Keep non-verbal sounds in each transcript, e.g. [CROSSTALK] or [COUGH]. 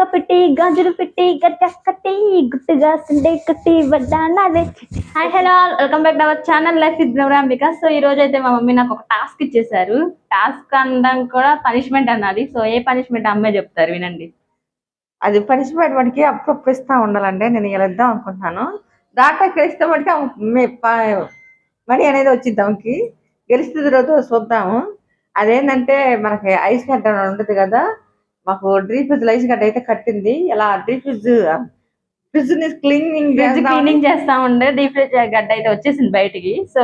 జంక పెట్టి గాజులు పెట్టి గట్ట కట్టి గుట్టుగా సండే కట్టి వడ్డానా hi hello welcome back to our channel. Life with Navarambika so ఈ రోజు అయితే మా మమ్మీ నాకు ఒక టాస్క్ ఇచ్చేసారు టాస్క్ అనడం కూడా పనిష్మెంట్ అన్నది. సో ఏ పనిష్మెంట్ అమ్మే చెప్తారు వినండి. అది పనిష్మెంట్ వాడికి అప్పుడప్పుడు ఇస్తా ఉండాలండి నేను వెళ్దాం అనుకుంటున్నాను. దాకా గెలిస్తే వాడికి మనీ అనేది వచ్చింది ఆమెకి. గెలిస్తే రోజు చూద్దాము. అదేంటంటే మనకి ఐస్ గడ్డ ఉండదు కదా మాకు డ్రీ ఫ్రిడ్జ్ ఐస్ గడ్డ అయితే కట్టింది. ఇలా డ్రీ ఫ్రిడ్జ్ ఫ్రిడ్జ్ని క్లీనింగ్ ఫ్రిడ్జ్ క్లీనింగ్ చేస్తా ఉండే డీప్ ఫ్రిడ్జ్ గడ్డ అయితే వచ్చేసింది బయటికి. సో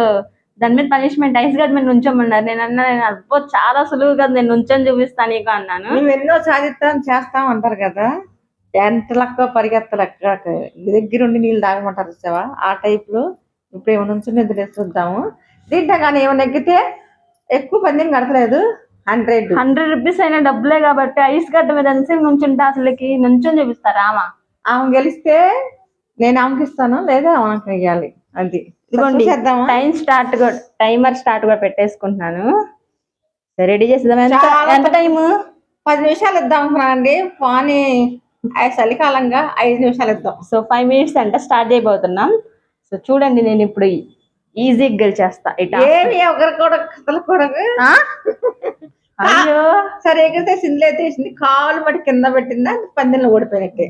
దాని మీద పనిష్మెంట్ ఐస్ గడ్డ మీద నుంచోమన్నారు. నేను అన్నా నేను అబ్బో చాలా సులువుగా నేను నుంచొని చూపిస్తాను నీకు అన్నాను. మేము ఎన్నో సాధిస్తాం చేస్తాం అంటారు కదా. ఎంత లక్క పరిగెత్త లెక్క దగ్గర ఉండి నీళ్ళు తాగమంటారు చూసావా? ఆ టైప్లో ఇప్పుడు ఏమైనా నిద్ర చూద్దాము దీంట్లో కానీ ఏమైనా ఎక్కితే ఎక్కువ పందెం కడతలేదు. హండ్రెడ్. హండ్రెడ్ రూపీస్ అయినా డబ్బులే కాబట్టి ఐస్ గడ్డ మీద ఎంతసేపు నుంచుంటే అసలుకి నుంచొని చూపిస్తారా ఆమా ఆమె గెలిస్తే నేను ఆమెకి ఇస్తాను లేదా ఆమెకి ఇవ్వాలి అది. ఇదిగోండి టైం స్టార్ట్ కూడా టైమర్ స్టార్ట్ కూడా పెట్టేసుకుంటున్నాను. రెడీ చేసేద్దాం ఎంత టైము? పది నిమిషాలు ఇద్దాం అండి పోనీ చలికాలంగా ఐదు నిమిషాలు ఇద్దాం. సో ఫైవ్ మినిట్స్ అంటే స్టార్ట్ చేయబోతున్నాం. సో చూడండి నేను ఇప్పుడు ఈజీగా గెలిచేస్తా. ఇట ఏమి ఒకరు కూడా కదలకూడదు అయ్యో. సరే ఎగిరితే సిందులు అయితే వేసింది కాలు మట్టి కింద పెట్టిందా? పందెంలో ఓడిపోయినట్టే.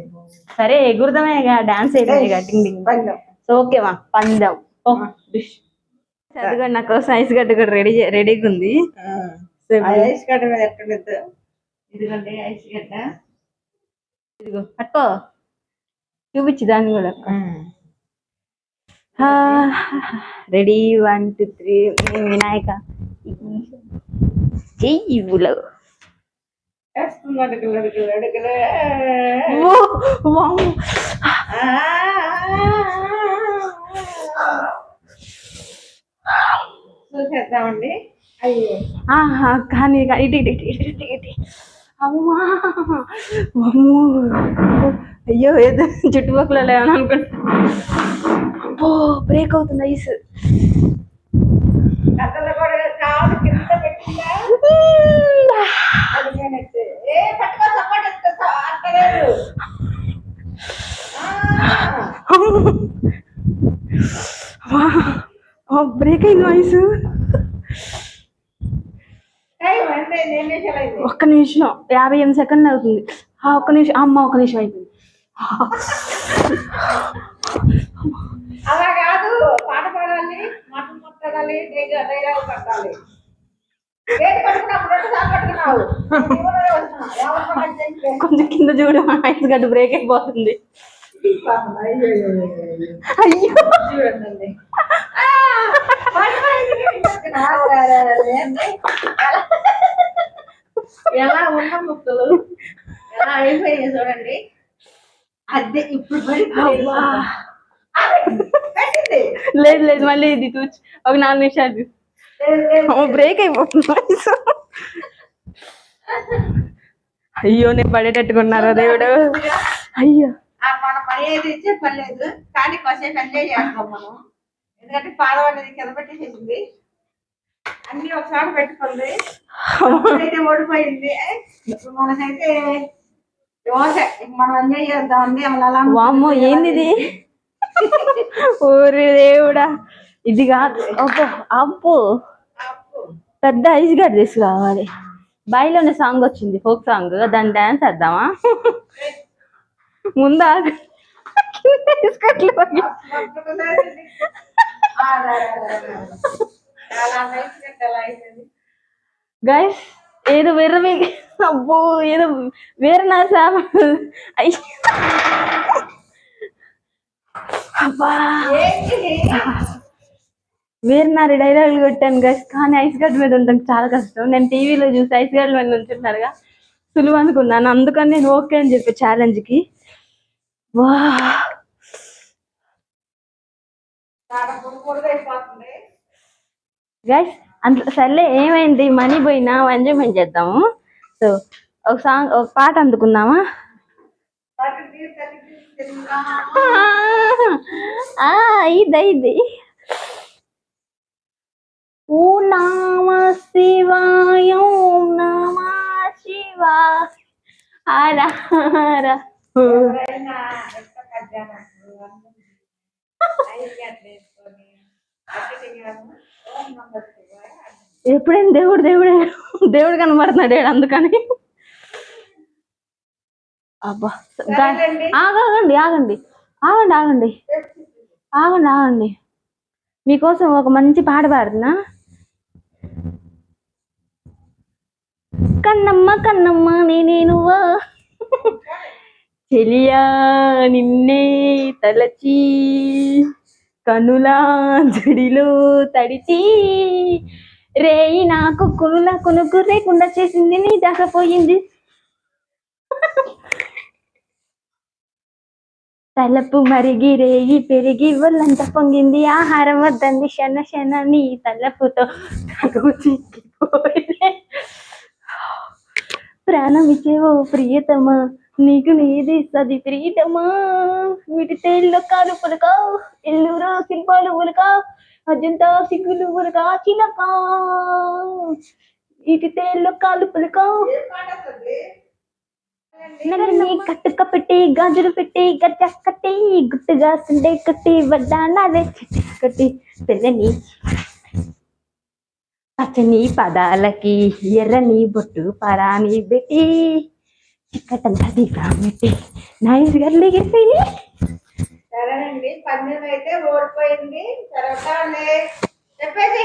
సరే ఎగురుదామేగా డాన్స్ డింగ్ డింగ్ పందెం. సో ఓకేమా పందెం. ఓ డిష్ చదువుగా నా కోసం ఐస్ గడ్డ కూడా రెడీ రెడీగా ఉంది. ఐస్ గడ్డ మీద ఎక్కడలేదు ఇదిగోండి ఐస్ గడ్డ ఇదిగో చూపించు దాన్ని కూడా. Ready one two three Vinayaka. అడుగులు చూసేద్దామండి. అయ్యో. ఆహా కానీ కానీ ఇటు ఇటు ఇటు ఇటు ఇటు ఇటు. అమ్మా. అమ్మో అయ్యో ఏదో చుట్టుపక్కల లేవని అనుకుంటా. అబ్బో బ్రేక్ అవుతుంది ఐస్ కథలు కూడా కాలు కింద పెట్టిందా అడిగానట్టు. ఏ పట్టుకో సపోర్ట్ ఇస్తా అంటలేదు బ్రేక్ అయింది అయింది ఒక్క నిమిషం యాభై ఎనిమిది సెకండ్ అవుతుంది. ఆ, ఒక్క నిమిషం అమ్మ ఒక్క నిమిషం అయిపోయింది. అలా కాదు పాట పాడాలి డైలాగ్? ఎవరు పట్టాలి? కొంచెం కింద చూడు ఐస్ గడ్డ బ్రేక్ అయిపోతుంది. అయ్యో, అయ్యో, చూడండి ఎలా ఉన్న ముక్కలు ఎలా అయిపోయాయి చూడండి అదే ఇప్పుడు పడిపోయింది. లేదు లేదు మళ్ళీ ఇది చూచి. ఒక నాలుగు నిమిషాలు బ్రేక్ అయిపోతుంది అయ్యో నేను పడేటట్టుకున్నారా దేవుడు? అయ్యో. మనం పని ఏది ఇచ్చే పని లేదు కానీ కాసేపు ఎంజాయ్ చేస్తాం మనం. ఎందుకంటే పాదం అనేది కింద పెట్టేసేసింది అన్ని ఒకసారి పెట్టుకుంది. అయితే ఓడిపోయింది. మనకైతే మనం ఎంజాయ్ చేద్దామండి అలా వామ్మో ఏంది దేవుడా. ఇది కాదు. అప్పు. పెద్ద ఐస్ గడ్డ తీసుకురావాలి. బాయిలోనే సాంగ్ వచ్చింది. Folk song. దాన్ని డాన్స్ వేద్దామా? [LAUGHS] ముందా గైస్ ఏదో వేరే వే- అబ్బో ఏదో వేరే నా సామ అబ్బా. ఏంటి? వేరే డైలాగులు కొట్టాను గైస్ కానీ ఐస్ గడ్డ మీద ఉండడం చాలా కష్టం. నేను టీవీలో చూసి ఐస్ గడ్డ మీద ఉంటున్నారుగా సులువు అనుకున్నాను అందుకని నేను ఓకే అని చెప్పి ఛాలెంజ్కి. వా. గైస్ అంత సర్లే ఏమైంది? మనీ పోయినా? ఎంజాయ్మెంట్ చేద్దాము. సో ఒక సాంగ్ ఒక పాట అందుకుందామా? ఆ ఇది ఇది ఊ నామస్ ఓ. ఎప్పుడైనా దేవుడు దేవుడే దేవుడు కనబడుతున్నాడు అందుకని. అబ్బా ఆగండి. ఆగండి ఆగండి ఆగండి ఆగండి ఆగండి. మీకోసం ఒక మంచి పాట పాడుతున్నా. కన్నమ్మ కన్నమ్మ నేనే నువ్వా చెలియా నిన్నే తలచి కనులా జడిలో తడిచి. రేయి నాకు కునుల కొనుకు రేకుండా చేసింది నీ దాకపోయింది తలపు మరిగి రేగి పెరిగి ఒళ్ళంతా పొంగింది. ఆహారం వద్దంది శన శన నీ తలపుతో తగు ప్రాణం ఇచ్చేవో ప్రియతమా? నీకు నీది సది ప్రియతమా వీటి తేల్లో కాలు పులక ఎల్లూరు శిల్పాలు ఉలక? అజంతా సిగ్గులు ఉలక? చిలక? వీటి తేల్లో కాలు పులక కట్టుక పెట్టి గాజులు పెట్టి గజ్జ కట్టి గుట్టుగా సుండే కట్టి వడ్డాణాలే చెట్టి కట్టి తెల్లని పచ్చని పదాలకి ఎర్రని బొట్టు పరాని పెట్టి చిక్కటంతా దీపం పెట్టి నైస్ గర్లీ గెలిపోయి సరేనండి పందెం అయితే ఓడిపోయింది. తర్వాత చెప్పేసి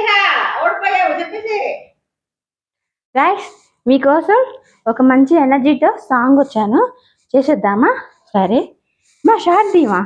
ఓడిపోయావు చెప్పేసి. రైట్ మీకోసం ఒక మంచి ఎనర్జీతో సాంగ్ వచ్చాను. చేసేద్దామా? సరే. మా షార్ట్ దీమా